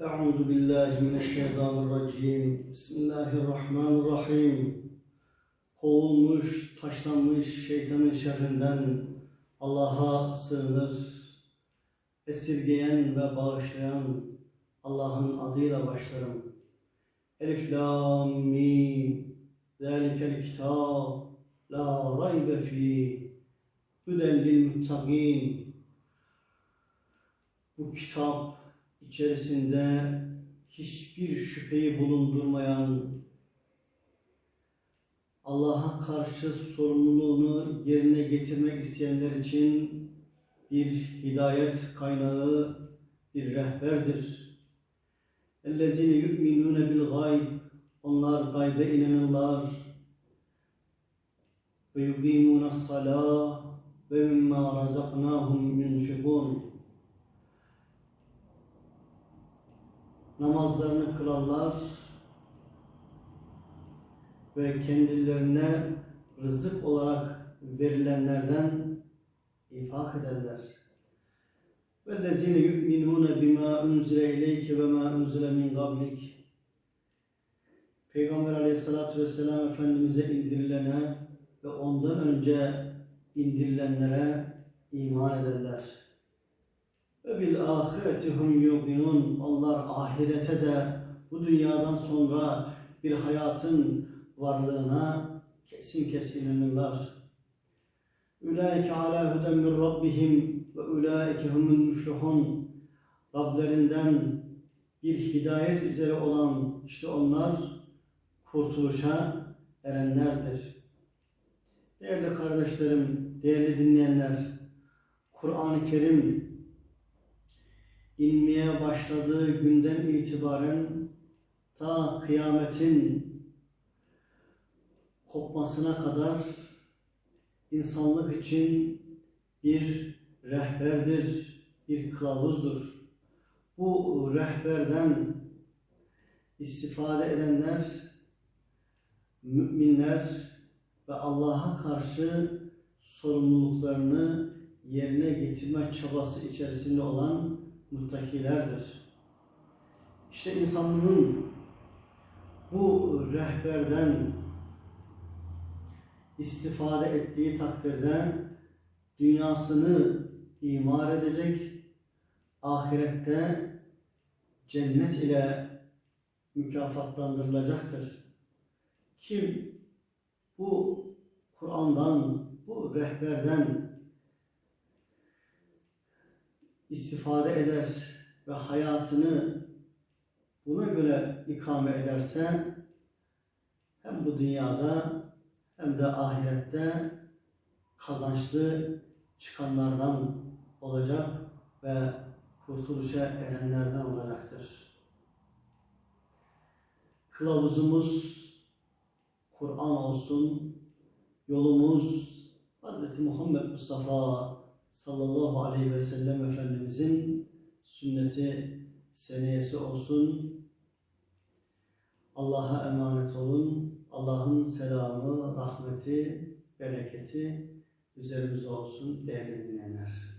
أعوذ بالله من الشيطان الرجيم بسم الله الرحمن الرحيم Kovulmuş, taşlanmış şeytanın şerrinden Allah'a sığınır. Esirgeyen ve bağışlayan Allah'ın adıyla başlarım. Elif, Lam, Mim. Zalikel kitab. La raybe fi. Hüden lil muttaqin. Bu kitap içerisinde hiçbir şüpheyi bulundurmayan, Allah'a karşı sorumluluğunu yerine getirmek isteyenler için bir hidayet kaynağı, bir rehberdir. اَلَّذ۪ينَ يُؤْمِنُونَ بِالْغَيْبِ Onlar gaybe inanırlar. وَيُقِيمُونَ الصَّلَاةِ وَمِمَّا رَزَقْنَاهُمْ يُنْفِقُونَ namazlarını kılarlar ve kendilerine rızık olarak verilenlerden infak ederler. وَالَّذِينَ يُؤْمِنُونَ بِمَا أُنْزِلَ إِلَيْكَ وَمَا أُنْزِلَ مِنْ قَبْلِكَ Peygamber aleyhissalatü vesselam Efendimiz'e indirilene ve ondan önce indirilenlere iman ederler. Ve bil ahireti hum yuqinun. Onlar ahirete de bu dünyadan sonra bir hayatın varlığına kesin kesin inanırlar. Ulaike ala huden min rabbihim ve ulaike humul müflihun. Rablerinden bir hidayet üzere olan işte onlar kurtuluşa erenlerdir. Değerli kardeşlerim, değerli dinleyenler, Kur'an-ı Kerim inmeye başladığı günden itibaren ta kıyametin kopmasına kadar insanlık için bir rehberdir, bir kılavuzdur. Bu rehberden istifade edenler, müminler ve Allah'a karşı sorumluluklarını yerine getirme çabası içerisinde olan muttakilerdir. İşte insanlığın bu rehberden istifade ettiği takdirde dünyasını imar edecek, ahirette cennet ile mükafatlandırılacaktır. Kim bu Kur'an'dan, bu rehberden istifade eder ve hayatını buna göre ikame ederse hem bu dünyada hem de ahirette kazançlı çıkanlardan olacak ve kurtuluşa erenlerden olacaktır. Kılavuzumuz Kur'an olsun, yolumuz Hz. Muhammed Mustafa sallallahu aleyhi ve sellem Efendimizin sünneti seniyesi olsun. Allah'a emanet olun. Allah'ın selamı, rahmeti, bereketi üzerimize olsun değerli dinleyenler.